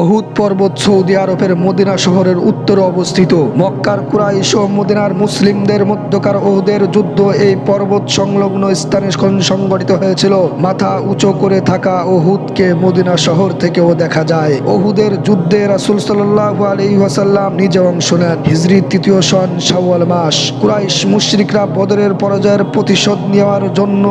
অহুদ পর্বত সৌদি আরবের মদিনা শহরের উত্তরে অবস্থিত। মক্কার কুরাইশ ও মদিনার মুসলিমদের মধ্যকার ওহুদের যুদ্ধ এই পর্বত সংলগ্ন স্থানে সংগঠিত হয়েছিল। মাথা উঁচু করে থাকা ওহুদকে মদিনা শহর থেকেও দেখা যায়। ওহুদের যুদ্ধে রাসুল সাল্লাহ আলী ওয়াসাল্লাম নিজে অংশ নেন। হিজরি তৃতীয় সন শাওয়াল মাস। কুরাইশ মুশরিকরা বদরের পরাজয়ের প্রতিশোধ নেওয়ার জন্য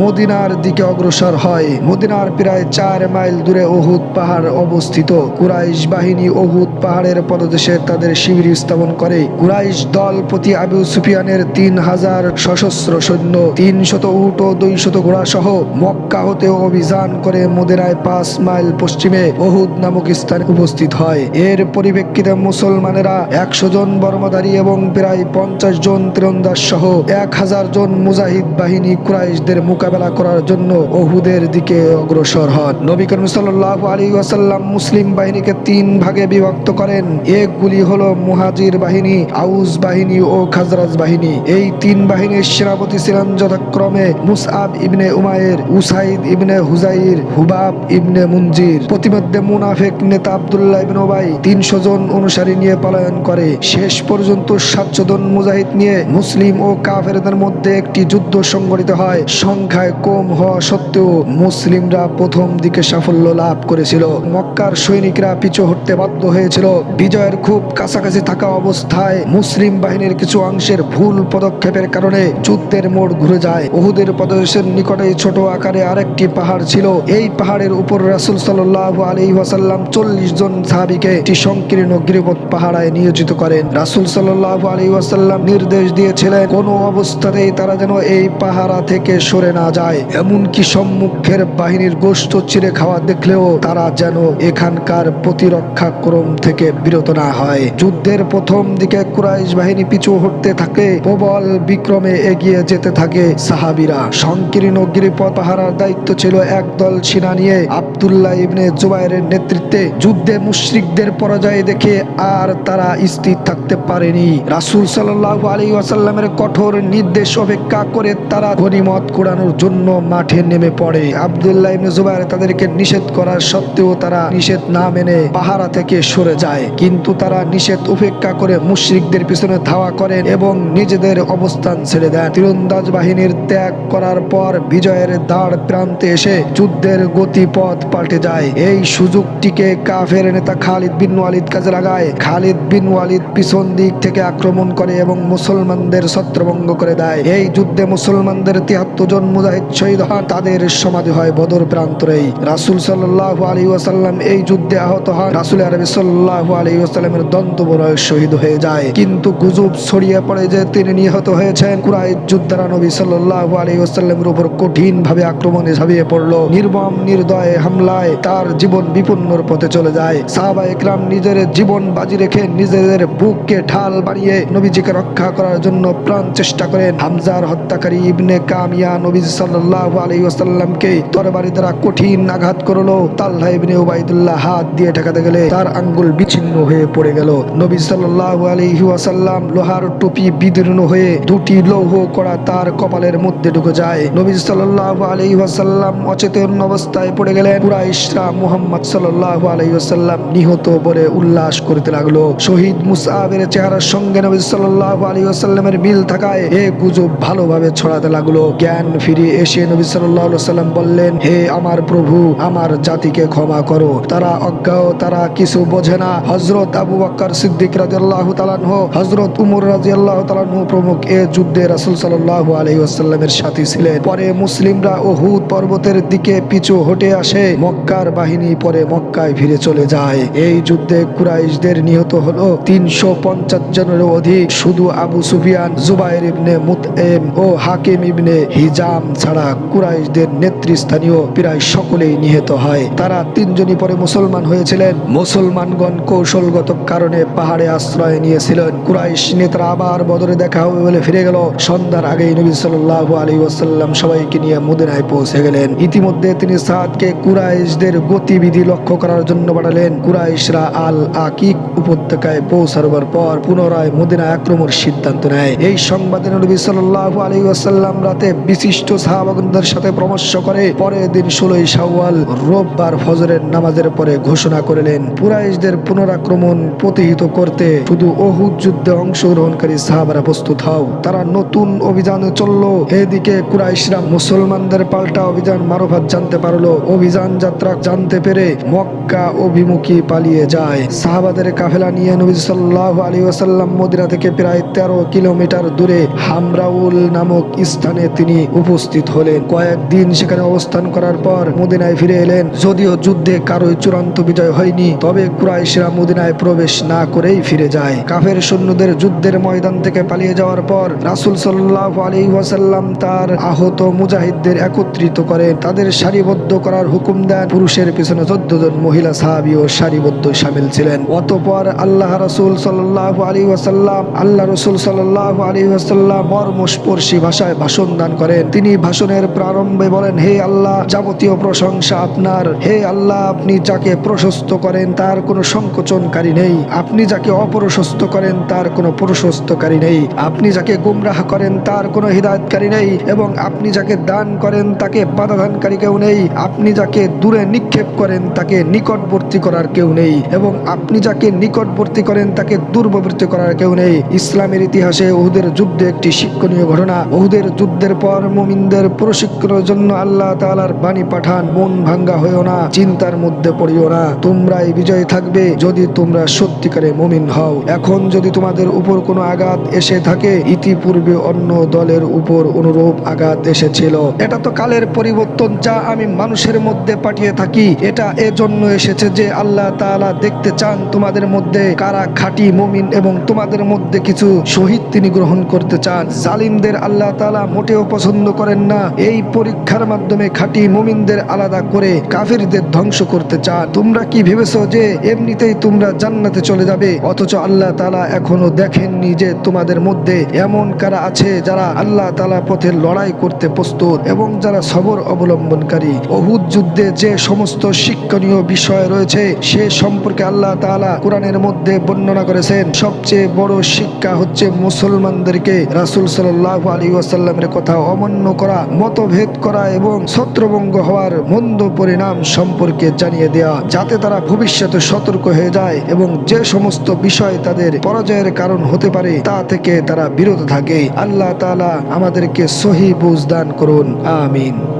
মদিনার দিকে অগ্রসর হয়। মদিনার প্রায় চার মাইল দূরে ওহুদ পাহাড় অবস্থিত। কুরাইশ বাহিনী ওহুদ পাহাড়ের পদদেশে তাদের শিবির স্থাপন করে। কুরাইশ দল প্রতি আবু সুফিয়ানের তিন হাজার সশস্ত্র সৈন্য, তিন শত উট ও দুই শত ঘোড়া সহ মক্কা হতে অভিযান করে মদিনায় পাঁচ মাইল পশ্চিমে ওহুদ নামক স্থানে উপস্থিত হয়। এর পরিপ্রেক্ষিতে মুসলমানেরা একশো জন বর্মধারী এবং প্রায় পঞ্চাশ জন তীরন্দাজ সহ এক হাজার জন মুজাহিদ বাহিনী কুরাইশদের মোকাবেলা করার জন্য ওহুদের দিকে অগ্রসর হন। নবী করিম সাল্লাল্লাহু আলাইহি ওয়াসাল্লাম মুসলিম বাহিনীকে তিন ভাগে বিভক্ত করেন। একগুলি হলো মুহাজির বাহিনী আউস বাহিনী ও খাজরাজ বাহিনী। এই তিন বাহিনীর সেনাপতি ছিলেন যথাক্রমে Musab ibn Umair Usaid ibn Huzair Hubab ibn Munzir. প্রতিমধ্যে মুনাফেক নেতা আব্দুল্লাহ ইবনে ওবাই তিনশো জন অনুসারী নিয়ে পলায়ন করে। শেষ পর্যন্ত সাতশো জন মুজাহিদ নিয়ে মুসলিম ও কাফেরদের মধ্যে একটি যুদ্ধ সংগঠিত হয়। সংখ্যায় কম হওয়া সত্ত্বেও মুসলিমরা প্রথম দিকে সাফল্য লাভ করেছিল। মক্কার সৈনিকরা পিছু হটতে বাধ্য হয়েছিল। বিজয়ের খুব কাছাকাছি থাকা অবস্থায় মুসলিম বাহিনীর কিছু অংশের ভুল পদক্ষেপের কারণে যুদ্ধের মোড় ঘুরে যায়। ওহুদের প্রদেশের নিকটে ছোট আকারে আরেকটি পাহাড় ছিল। এই পাহাড়ের উপর রাসুল সাল্লাহ আলী ওয়াসাল্লাম চল্লিশ জন সাহাবিকে একটি সংকীর্ণ গিরিপথ পাহাড়ায় নিয়োজিত করেন। রাসুল সাল্লাহ আলী ওয়াসাল্লাম নির্দেশ দিয়েছিলেন, কোনো অবস্থাতেই তারা যেন এই পাহারা থেকে সরে না যায়। এমনকি সম্মুখের বাহিনীর গোষ্ঠ চিরে খাওয়া দেখলেও তারা যেন এখানকার প্রতিরক্ষা ক্রম থেকে বিরত না হয়। যুদ্ধের প্রথম দিকে কুরাইশ বাহিনী পিছু হটতে থাকে। প্রবল বিক্রমে এগিয়ে যেতে থাকে সাহাবিরা। সংকীর্ণ গিরিপথ পাহারার দায়িত্ব ছিল একদল সেনা নিয়ে। আবদুল্লাহ ইবনে জুবাইরের নেতৃত্বে যুদ্ধে মুশরিকদের পরাজয় দেখে আর তারা স্থির থাকতে পারেনি। রাসূল সাল্লাল্লাহু আলাইহি ওয়াসাল্লামের কঠোর নির্দেশ অপেক্ষা করে তারা গনিমত কুড়ানোর জন্য মাঠে নেমে পড়ে। আবদুল্লাহ ইবনে জুবাইর তাদেরকে নিষেধ করার সত্ত্বেও তারা নিষেধ না মেনে পাহারা থেকে সরে যায়। কিন্তু তারা নিষেধ উপেক্ষা করে মুশরিকদের পিছনে ধাওয়া করেন এবং নিজেদের অবস্থান ছেড়ে দেন। তীরন্দাজ বাহিনীর ত্যাগ করার পর বিজয়ের দাঁড় প্রান্তে এসে যুদ্ধের গতিপথ পাল্টে যায়। এই সুযোগটিকে কাফের নেতা খালিদ বিন ওয়ালিদ কাজে লাগায়। খালিদ বিন ওয়ালিদ পিছন দিক থেকে আক্রমণ করে এবং মুসলমানদের ছত্রভঙ্গ করে দেয়। এই যুদ্ধে মুসলমানদের তিয়াত্তর জন মুজাহিদ শহীদ হন। তাদের সমাধি হয় বদর প্রান্তরেই। রাসুল সাল্লাহ আলী ওয়াসাল্লাম এই যুদ্ধে আহত হন। রাসুল আরবি সাল্লাহ আলী ওয়াসাল্লামের দন্তবরয় শহীদ হয়ে যায়। কিন্তু গুজব ছড়িয়ে পড়ে যে তিনি নিহত হয়েছেন কুরাইদ যুদ্ধারা নবী সাল্লাহ আলী ওয়াসাল্লামের উপর কঠিন ভাবে আক্রমণে ঝাঁপিয়ে পড়ল। নির্মম, নির্দয় হামলায় তার জীবন বিপন্নর পথে চলে যায়। সাহাবা ইকরাম নিজের জীবন বাজি রেখে নিজেদের বুককে ঢাল বাড়িয়ে নবীজিকে রক্ষা করার জন্য প্রাণ চেষ্টা করেন। হামজার হত্যাকারী ইবনে কামিয়া নবী সাল্লাল্লাহু আলাইহি ওয়াসাল্লামকে তরবারি দ্বারা কঠিন আঘাত করল। তাল্লাহ ইবনে উবাইদুল্লাহ হাত দিয়ে ঠেকাতে গেলে তার আঙ্গুল বিচ্ছিন্ন হয়ে পড়ে গেল। নবী সাল্লাল্লাহু আলাইহি ওয়াসাল্লাম লোহার টুপি বিদীর্ণ হয়ে দুটি লৌহ করা তার কপালের মধ্যে ঢুকে যায়। নবী সাল্লাল্লাহু আলাইহি ওয়াসাল্লাম অচেতন অবস্থায় পড়ে গেলেন। কুরাইশরা মুহাম্মদ সাল্লাল্লাহু আলাইহি ওয়াসাল্লাম নিহত বলে উল্লাস করতে লাগল। শহীদ মুসআবের চেহারার সঙ্গে নবী সাল্লাল্লাহু আলাইহি ওয়াসাল্লামের মিল থাকায় এ গুজব ভালোভাবে ছড়াতে লাগল। জ্ঞান ফিরে এসে নবী সাল্লাল্লাহু আলাইহি ওয়াসাল্লাম বললেন, হে আমার প্রভু, আমার জাতিকে ক্ষমা করো। তারা অজ্ঞাও তারা কিছু বোঝে না। হযরত আবু বকর সিদ্দিক রাদিয়াল্লাহু তাআলা আনহু, হযরত উমর রাদিয়াল্লাহু তাআলা আনহু প্রমুখ এ যুদ্ধে রাসূল সাল্লাল্লাহু আলাইহি ওয়াসাল্লামের সাথী ছিলেন। পরে মুসলিমরা উহুদ পর্বতের দিকে পিছু হটে আসে। মক্কার বাহিনী পরে মক্কায় ফিরে চলে যায়। এই যুদ্ধে কুরাইশদের নিহত হলো তিনশো পঞ্চাশ জনের অধিক। শুধু আবু সুফিয়ান, জুবাইর ইবনে মুতএম ও হাকিম ইবনে হিজাম ছাড়া কুরাইশদের নেতৃস্থানীয় প্রায় সকলেই নিহত হয়। তারা তিনজনই পরে মুসলমান হয়েছিলেন। মুসলমানগণ কৌশলগত কারণে পাহাড়ে আশ্রয় নিয়েছিলেন। কুরাইশ নেতারা আবার বদরে দেখা হবে বলে ফিরে গেল। সন্ধ্যার আগেই নবী সাল্লাল্লাহু আলাইহি ওয়াসাল্লাম সবাইকে নিয়ে মদিনায় পৌঁছে গেলেন। ইতিমধ্যে তিনি সাদকে কুরাইশদের গতিবিধি লক্ষ্য করার জন্য পাঠালেন। কুরাইশরা আল আকিক উপত্যকায় পৌঁছাবার পর পুনরায় মদিনা আক্রমণের সিদ্ধান্ত নেয়। এই সংবাদে নবী সাল্লাল্লাহু আলাইহি ওয়াসাল্লাম রাতে বিশিষ্ট সাহাবাগণদের সাথে পরামর্শ করে, পরের দিন ষোলোই শাওয়াল রোববার ফজরের নামাজের পরে ঘোষণা করলেন, কুরাইশদের পুনরাক্রমণ প্রতিহিত করতে শুধু অহুদ যুদ্ধে অংশগ্রহণকারী সাহাবারা প্রস্তুত হও। তারা নতুন অভিযান চলল। এদিকে কুরাইশরা মুসলমানদের পাল্টা অভিযান মারফত জানতে পারল। অভিযান যাত্রা জানতে পেরে মক্কা অভিমুখী পালিয়ে যায়। সাহাবাদের কাফেলা নিয়ে নবী সাল্লাহ আলী ওয়াসাল্লাম মদিনা থেকে প্রায় তেরো কিলোমিটার দূরে হামরাউল নামক স্থানে তিনি উপস্থিত হলেন। কয়েকদিন সেখানে অবস্থান করার পর মদিনায় ফিরে এলেন। যদিও যুদ্ধে কারোই চূড়ান্ত বিজয় হয়নি, তবে কুরাইশরা মদিনায় প্রবেশ না করেই ফিরে যায়। কাফের সৈন্যদের যুদ্ধের ময়দান থেকে পালিয়ে যাওয়ার পর রাসুল সাল্লাহ আলী ওয়াসাল্লাম তার আহত মুজাহিদদের একত্রিত করেন তাদের সারিবদ্ধ করার হুকুম দেন। পুরুষের পিছনে চোদ্দ জন মহিলা সাহাবি ও সারিবদ্ধ সামিল ছিলেন। অতপর আল্লাহ রসুল সাল্লাহ আলী ওয়াসাল্লাম আল্লাহ রসুল সাল্লাহ আলী ওয়াসাল্লাম মর্মস্পর্শী ভাষায় ভাষণ দান করেন। তিনি ভাষণের প্রারম্ভে বলেন, হে আল্লাহ, যাবতীয় প্রশংসা আপনার। হে আল্লাহ, আপনি যাকে প্রশস্ত করেন, তার কোনো সংকোচনকারী নেই। আপনি যাকে অপ্রশস্ত করেন, তার কোনো প্রশস্তকারী নেই। আপনি যাকে গুমরাহ করেন, তার কোনো হৃদায়তকারী নেই। এবং আপনি যাকে দান করেন, তাকে বাধাদানকারী কেউ নেই। আপনি যাকে দূরে নিক্ষেপ করেন, তাকে নিকটবর্তী করার কেউ নেই। এবং আপনি যাকে নিকটবর্তী করেন, তাকে দূরবর্তী করার কেউ নেই। ইসলামের ইতিহাসে ওহুদের যুদ্ধে একটি শিক্ষণীয় ঘটনা। ওহুদের যুদ্ধের পর মুমিনদের প্রশিক্ষণের জন্য আল্লাহ তালার বাণী পাঠান, মন ভাঙ্গা হইও না, চিন্তার মধ্যে পড়িও না। তোমরাই বিজয় থাকবে যদি তোমরা সত্যিকারে মুমিন হও। এখন যদি তোমাদের উপর কোনো আঘাত এসে থাকে, ইতিপূর্বে অন্য দলের উপর অনুরূপ আঘাত এসেছিল। এটা তো কালের পরিবর্তন যা আমি মানুষের মধ্যে পাঠিয়ে থাকি। এটা এজন্য এসেছে যে আল্লাহ তাআলা দেখতে চান তোমাদের মধ্যে কারা খাঁটি মুমিন এবং তোমাদের মধ্যে কিছু শহীদ তিনি গ্রহণ করতে চান। জালিমদের আল্লাহ তাআলা মোটেও পছন্দ করেন না। এই পরীক্ষার মাধ্যমে খাঁটি মুমিনদের আলাদা করে কাফিরদের ধ্বংস করতে চান। তোমরা কি ভেবেছো যে এমনিতেই তোমরা জান্নাতে চলে যাবে? অথচ আল্লাহ তাআলা এখনও দেখেননি যে তোমাদের মধ্যে এমন কারা আছে যারা আল্লাহ তালা পথে লড়াই করতে প্রস্তুত এবং যারা সবর অবলম্বনকারী। অহুদ যুদ্ধে যে সমস্ত শিক্ষণীয় বিষয় রয়েছে, সে সম্পর্কে আল্লাহ তাআলা কোরআনের মধ্যে বর্ণনা করেছেন। সবচেয়ে বড় শিক্ষা হচ্ছে মুসলমানদেরকে রাসূল সাল্লাল্লাহু আলাইহি ওয়াসাল্লামের কথা অমান্য করা, মতভেদ করা এবং ছত্রভঙ্গ হওয়ার মন্দ পরিণাম সম্পর্কে জানিয়ে দেওয়া যাতে তারা ভবিষ্যতে সতর্ক হয়ে যায় এবং যে সমস্ত বিষয় তাদের পরাজয়ের কারণ হতে পারে তা থেকে তারা বিরত থাকে। আল্লাহ তালা আমাদেরকে সহি বুঝদান করুন। আমিন।